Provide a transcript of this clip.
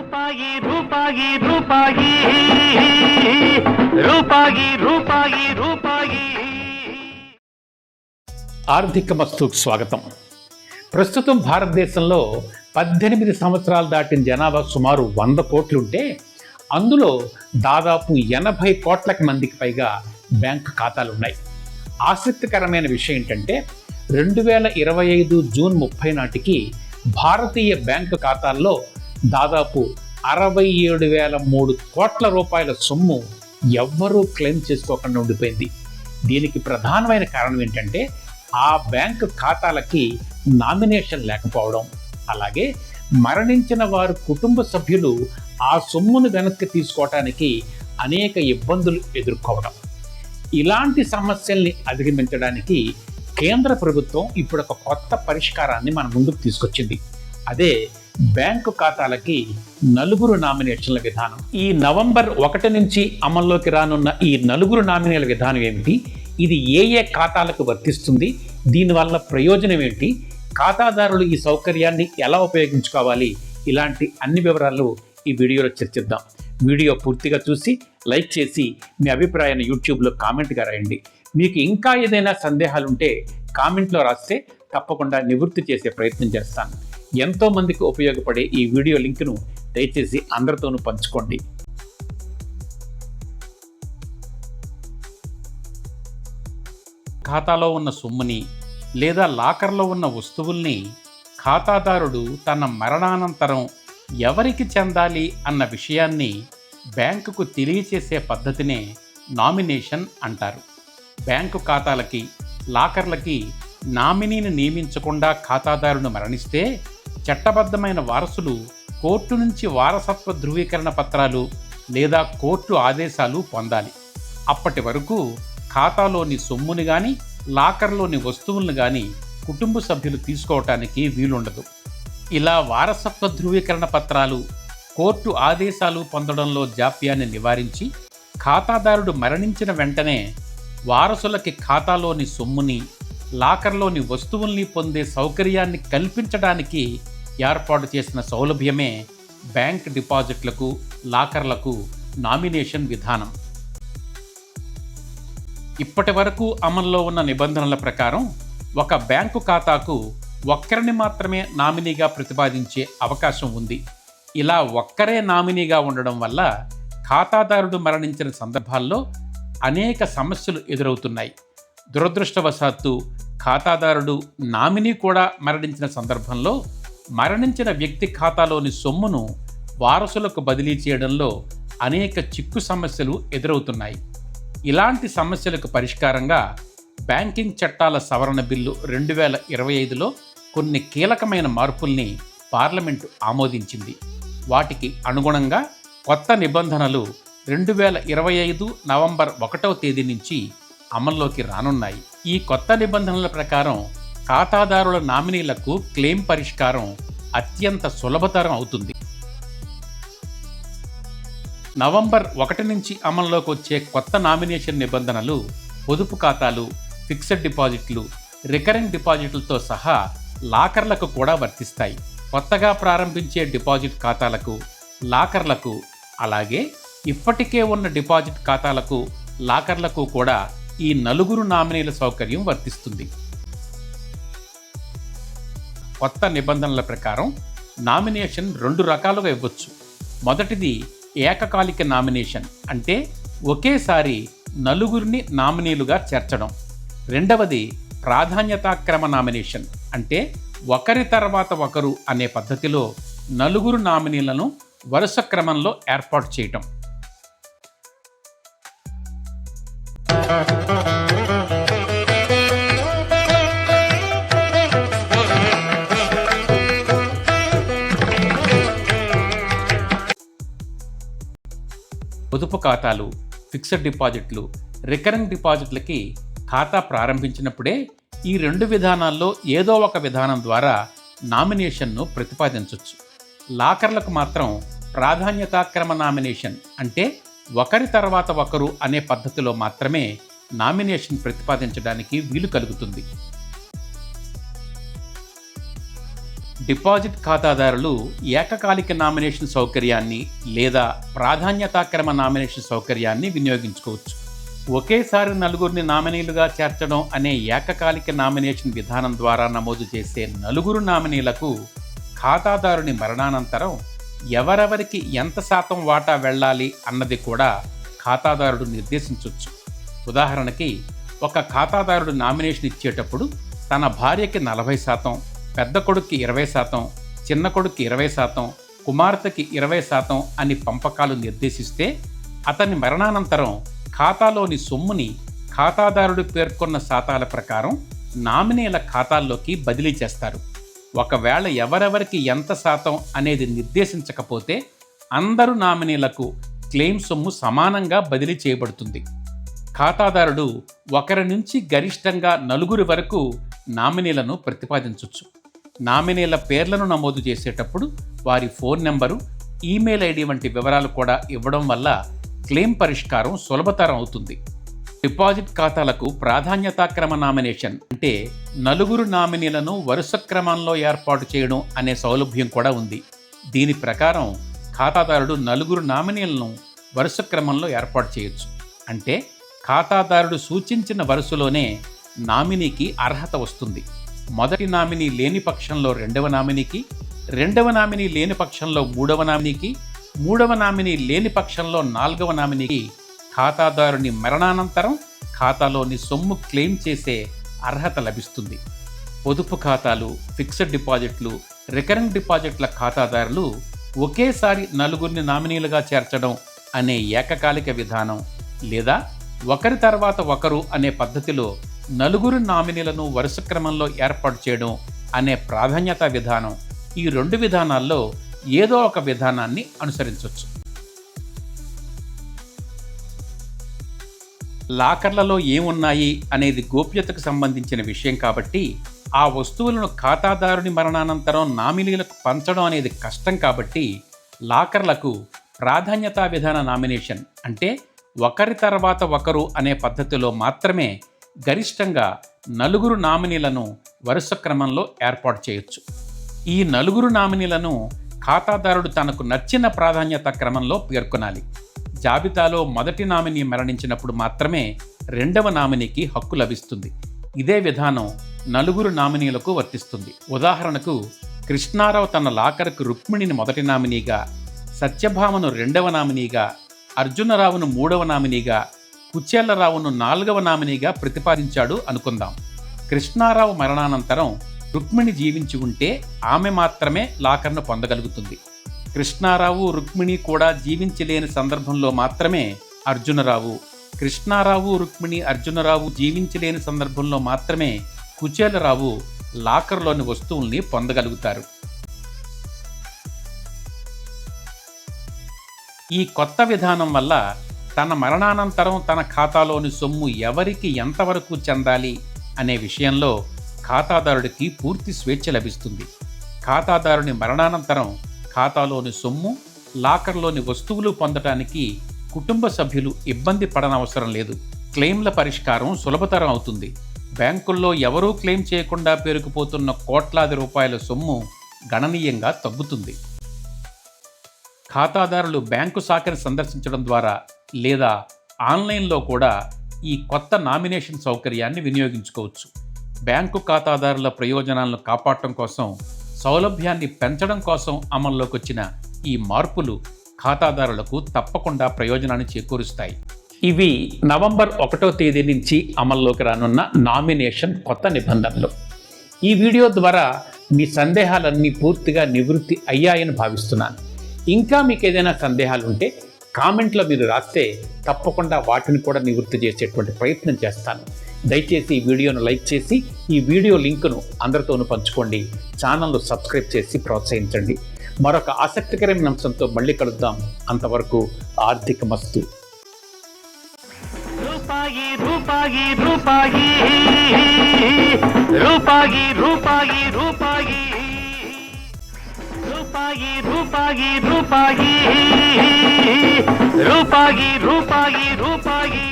రూపాయి రూపాయి రూపాయి. రూపాయి రూపాయి రూపాయి. ఆర్థిక మస్తుకు స్వాగతం. ప్రస్తుతం భారతదేశంలో పద్దెనిమిది సంవత్సరాలు దాటిన జనాభా సుమారు వంద కోట్లుంటే అందులో దాదాపు ఎనభై కోట్లకు మందికి పైగా బ్యాంకు ఖాతాలు ఉన్నాయి ఆసక్తికరమైన విషయం ఏంటంటే రెండు వేల ఇరవై ఐదు జూన్ ముప్పై నాటికి భారతీయ బ్యాంకు ఖాతాల్లో దాదాపు అరవై ఏడు వేల మూడు కోట్ల రూపాయల సొమ్ము ఎవ్వరూ క్లెయిమ్ చేసుకోకుండా ఉండిపోయింది. దీనికి ప్రధానమైన కారణం ఏంటంటే ఆ బ్యాంకు ఖాతాలకి నామినేషన్ లేకపోవడం. అలాగే మరణించిన వారు కుటుంబ సభ్యులు ఆ సొమ్మును వెనక్కి తీసుకోవటానికి అనేక ఇబ్బందులు ఎదుర్కోవడం. ఇలాంటి సమస్యల్ని అధిగమించడానికి కేంద్ర ప్రభుత్వం ఇప్పుడు ఒక కొత్త పరిష్కారాన్ని మన ముందుకు తీసుకొచ్చింది. అదే బ్యాంకు ఖాతాలకి నలుగురు నామినేషన్ల విధానం. ఈ నవంబర్ ఒకటి నుంచి అమల్లోకి రానున్న ఈ నలుగురు నామినేల విధానం ఏమిటి? ఇది ఏ ఏ ఖాతాలకు వర్తిస్తుంది? దీనివల్ల ప్రయోజనం ఏంటి? ఖాతాదారులు ఈ సౌకర్యాన్ని ఎలా ఉపయోగించుకోవాలి? ఇలాంటి అన్ని వివరాలు ఈ వీడియోలో చర్చిద్దాం. వీడియో పూర్తిగా చూసి లైక్ చేసి మీ అభిప్రాయాన్ని యూట్యూబ్లో కామెంట్గా రాయండి. మీకు ఇంకా ఏదైనా సందేహాలు ఉంటే కామెంట్లో రాస్తే తప్పకుండా నివృత్తి చేసే ప్రయత్నం చేస్తాను. ఎంతో మందికి ఉపయోగపడే ఈ వీడియో లింక్ను దయచేసి అందరితోనూ పంచుకోండి. ఖాతాలో ఉన్న సొమ్ముని లేదా లాకర్లో ఉన్న వస్తువుల్ని ఖాతాదారుడు తన మరణానంతరం ఎవరికి చెందాలి అన్న విషయాన్ని బ్యాంకుకు తెలియచేసే పద్ధతినే నామినేషన్ అంటారు. బ్యాంకు ఖాతాలకి లాకర్లకి నామినీని నియమించకుండా ఖాతాదారుడు మరణిస్తే చట్టబద్ధమైన వారసులు కోర్టు నుంచి వారసత్వ ధృవీకరణ పత్రాలు లేదా కోర్టు ఆదేశాలు పొందాలి. అప్పటి వరకు ఖాతాలోని సొమ్ముని కానీ లాకర్లోని వస్తువులను కానీ కుటుంబ సభ్యులు తీసుకోవటానికి వీలుండదు. ఇలా వారసత్వ ధృవీకరణ పత్రాలు కోర్టు ఆదేశాలు పొందడంలో జాప్యాన్ని నివారించి ఖాతాదారుడు మరణించిన వెంటనే వారసులకి ఖాతాలోని సొమ్ముని లాకర్లోని వస్తువుల్ని పొందే సౌకర్యాన్ని కల్పించడానికి ఏర్పాటు చేసిన సౌలభ్యమే బ్యాంక్ డిపాజిట్లకు లాకర్లకు నామినేషన్ విధానం. ఇప్పటి వరకు అమల్లో ఉన్న నిబంధనల ప్రకారం ఒక బ్యాంకు ఖాతాకు ఒక్కరిని మాత్రమే నామినీగా ప్రతిపాదించే అవకాశం ఉంది. ఇలా ఒక్కరే నామినీగా ఉండడం వల్ల ఖాతాదారుడు మరణించిన సందర్భాల్లో అనేక సమస్యలు ఎదురవుతున్నాయి. దురదృష్టవశాత్తు ఖాతాదారుడు నామినీ కూడా మరణించిన సందర్భంలో మరణించిన వ్యక్తి ఖాతాలోని సొమ్మును వారసులకు బదిలీ చేయడంలో అనేక చిక్కు సమస్యలు ఎదురవుతున్నాయి. ఇలాంటి సమస్యలకు పరిష్కారంగా బ్యాంకింగ్ చట్టాల సవరణ బిల్లు రెండు వేల ఇరవై ఐదులో కొన్ని కీలకమైన మార్పుల్ని పార్లమెంటు ఆమోదించింది. వాటికి అనుగుణంగా కొత్త నిబంధనలు రెండు వేల ఇరవై ఐదు నవంబర్ ఒకటవ తేదీ నుంచి అమల్లోకి రానున్నాయి. ఈ కొత్త నిబంధనల ప్రకారం ఖాతాదారుల నామినీలకు క్లెయిమ్ పరిష్కారం అత్యంత సులభతరం అవుతుంది. నవంబర్ ఒకటి నుంచి అమల్లోకి వచ్చే కొత్త నామినేషన్ నిబంధనలు పొదుపు ఖాతాలు ఫిక్స్డ్ డిపాజిట్లు రికరింగ్ డిపాజిట్లతో సహా లాకర్లకు కూడా వర్తిస్తాయి. కొత్తగా ప్రారంభించే డిపాజిట్ ఖాతాలకు లాకర్లకు అలాగే ఇప్పటికే ఉన్న డిపాజిట్ ఖాతాలకు లాకర్లకు కూడా ఈ నలుగురు నామినీల సౌకర్యం వర్తిస్తుంది. కొత్త నిబంధనల ప్రకారం నామినేషన్ రెండు రకాలుగా ఇవ్వచ్చు. మొదటిది ఏకకాలిక నామినేషన్ అంటే ఒకేసారి నలుగురిని నామినీలుగా చేర్చడం. రెండవది ప్రాధాన్యతాక్రమ నామినేషన్ అంటే ఒకరి తర్వాత ఒకరు అనే పద్ధతిలో నలుగురు నామినీలను వరుస క్రమంలో ఏర్పాటు చేయటం. పొదుపు ఖాతాలు ఫిక్స్డ్ డిపాజిట్లు రికరింగ్ డిపాజిట్లకి ఖాతా ప్రారంభించినప్పుడే ఈ రెండు విధానాల్లో ఏదో ఒక విధానం ద్వారా నామినేషన్ను ప్రతిపాదించవచ్చు లాకర్లకు మాత్రం ప్రాధాన్యతాక్రమ నామినేషన్ అంటే ఒకరి తర్వాత ఒకరు అనే పద్ధతిలో మాత్రమే నామినేషన్ ప్రతిపాదించడానికి వీలు కలుగుతుంది. డిపాజిట్ ఖాతాదారులు ఏకకాలిక నామినేషన్ సౌకర్యాన్ని లేదా ప్రాధాన్యతాక్రమ నామినేషన్ సౌకర్యాన్ని వినియోగించుకోవచ్చు. ఒకేసారి నలుగురిని నామినీలుగా చేర్చడం అనే ఏకకాలిక నామినేషన్ విధానం ద్వారా నమోదు చేసే నలుగురు నామినీలకు ఖాతాదారుని మరణానంతరం ఎవరెవరికి ఎంత శాతం వాటా వెళ్ళాలి అన్నది కూడా ఖాతాదారుడు నిర్దేశించవచ్చు ఉదాహరణకి ఒక ఖాతాదారుడు నామినేషన్ ఇచ్చేటప్పుడు తన భార్యకి నలభై శాతం పెద్ద కొడుక్కి ఇరవై శాతం చిన్న కొడుక్కి ఇరవై శాతం కుమార్తెకి ఇరవై శాతం అని పంపకాలు నిర్దేశిస్తే అతని మరణానంతరం ఖాతాలోని సొమ్ముని ఖాతాదారుడు పేర్కొన్న శాతాల ప్రకారం నామినీల ఖాతాల్లోకి బదిలీ చేస్తారు. ఒకవేళ ఎవరెవరికి ఎంత శాతం అనేది నిర్దేశించకపోతే అందరు నామినీలకు క్లెయిమ్ సొమ్ము సమానంగా బదిలీ చేయబడుతుంది. ఖాతాదారుడు ఒకరి నుంచి గరిష్టంగా నలుగురి వరకు నామినీలను ప్రతిపాదించవచ్చు నామినీల పేర్లను నమోదు చేసేటప్పుడు వారి ఫోన్ నెంబరు ఈమెయిల్ ఐడి వంటి వివరాలు కూడా ఇవ్వడం వల్ల క్లెయిమ్ పరిష్కారం సులభతరం అవుతుంది. డిపాజిట్ ఖాతాలకు ప్రాధాన్యతాక్రమ నామినేషన్ అంటే నలుగురు నామినీలను వరుస క్రమంలో ఏర్పాటు చేయడం అనే సౌలభ్యం కూడా ఉంది. దీని ప్రకారం ఖాతాదారుడు నలుగురు నామినీలను వరుస క్రమంలో ఏర్పాటు చేయొచ్చు. అంటే ఖాతాదారుడు సూచించిన వరుసలోనే నామినీకి అర్హత వస్తుంది. మొదటి నామినీ లేని పక్షంలో రెండవ నామినీకి రెండవ నామినీ లేని పక్షంలో మూడవ నామినీకి మూడవ నామినీ లేని పక్షంలో నాలుగవ నామినీకి ఖాతాదారుని మరణానంతరం ఖాతాలోని సొమ్ము క్లెయిమ్ చేసే అర్హత లభిస్తుంది. పొదుపు ఖాతాలు ఫిక్స్డ్ డిపాజిట్లు రికరింగ్ డిపాజిట్ల ఖాతాదారులు ఒకేసారి నలుగురిని నామినీలుగా చేర్చడం అనే ఏకకాలిక విధానం లేదా ఒకరి తర్వాత ఒకరు అనే పద్ధతిలో నలుగురు నామినీలను వరుస క్రమంలో ఏర్పాటు చేయడం అనే ప్రాధాన్యత విధానం ఈ రెండు విధానాల్లో ఏదో ఒక విధానాన్ని అనుసరించవచ్చు లాకర్లలో ఏమున్నాయి అనేది గోప్యతకు సంబంధించిన విషయం కాబట్టి ఆ వస్తువులను ఖాతాదారుని మరణానంతరం నామినీలకు పంచడం అనేది కష్టం కాబట్టి లాకర్లకు ప్రాధాన్యతా విధాన నామినేషన్ అంటే ఒకరి తర్వాత ఒకరు అనే పద్ధతిలో మాత్రమే గరిష్టంగా నలుగురు నామినీలను వరుస క్రమంలో ఏర్పాటు చేయొచ్చు. ఈ నలుగురు నామినీలను ఖాతాదారుడు తనకు నచ్చిన ప్రాధాన్యత క్రమంలో పేర్కొనాలి. జాబితాలో మొదటి నామినీ మరణించినప్పుడు మాత్రమే రెండవ నామినీకి హక్కు లభిస్తుంది. ఇదే విధానం నలుగురు నామినీలకు వర్తిస్తుంది. ఉదాహరణకు కృష్ణారావు తన లాకర్కు రుక్మిణిని మొదటి నామినీగా సత్యభామను రెండవ నామినీగా అర్జునరావును మూడవ నామినీగా కుచేలరావును నాలుగవ నామినీగా ప్రతిపాదించాడు అనుకుందాం. కృష్ణారావు మరణానంతరం రుక్మిణి జీవించి ఉంటే ఆమె మాత్రమే లాకర్ను పొందగలుగుతుంది. కృష్ణారావు రుక్మిణి కూడా జీవించలేని సందర్భంలో మాత్రమే అర్జునరావు. కృష్ణారావు రుక్మిణి అర్జునరావు జీవించలేని సందర్భంలో మాత్రమే కుచేలరావు లాకర్లోని వస్తువుల్ని పొందగలుగుతారు. ఈ కొత్త విధానం వల్ల తన మరణానంతరం తన ఖాతాలోని సొమ్ము ఎవరికి ఎంతవరకు చెందాలి అనే విషయంలో ఖాతాదారుడికి పూర్తి స్వేచ్ఛ లభిస్తుంది. ఖాతాదారుని మరణానంతరం ఖాతాలోని సొమ్ము లాకర్లోని వస్తువులు పొందటానికి కుటుంబ సభ్యులు ఇబ్బంది పడనవసరం లేదు. క్లెయిమ్ల పరిష్కారం సులభతరం అవుతుంది. బ్యాంకుల్లో ఎవరూ క్లెయిమ్ చేయకుండా పేరుకుపోతున్న కోట్లాది రూపాయల సొమ్ము గణనీయంగా తగ్గుతుంది. ఖాతాదారులు బ్యాంకు శాఖను సందర్శించడం ద్వారా లేదా ఆన్లైన్లో కూడా ఈ కొత్త నామినేషన్ సౌకర్యాన్ని వినియోగించుకోవచ్చు. బ్యాంకు ఖాతాదారుల ప్రయోజనాలను కాపాడటం కోసం సౌలభ్యాన్ని పెంచడం కోసం అమల్లోకి వచ్చిన ఈ మార్పులు ఖాతాదారులకు తప్పకుండా ప్రయోజనాన్ని చేకూరుస్తాయి. ఇవి నవంబర్ ఒకటో తేదీ నుంచి అమల్లోకి రానున్న నామినేషన్ కొత్త నిబంధనలు. ఈ వీడియో ద్వారా మీ సందేహాలన్నీ పూర్తిగా నివృత్తి అయ్యాయని భావిస్తున్నాను. ఇంకా మీకు ఏదైనా సందేహాలు ఉంటే కామెంట్లో మీరు రాస్తే తప్పకుండా వాటిని కూడా నివృత్తి చేసేటువంటి ప్రయత్నం చేస్తాను. దయచేసి ఈ వీడియోను లైక్ చేసి ఈ వీడియో లింకును అందరితోనూ పంచుకోండి. ఛానల్ను సబ్స్క్రైబ్ చేసి ప్రోత్సహించండి. మరొక ఆసక్తికరమైన అంశంతో మళ్ళీ కలుద్దాం. అంతవరకు ఆర్థిక మస్తు. రూపాయి రూపాయి రూపాయి. రూపాయి రూపాయి రూపాయి. ರೂಪಾಯಿ ರೂಪಾಯಿ ರೂಪಾಯಿ ರೂಪಾಯಿ ರೂಪಾಯಿ ರೂಪಾಯಿ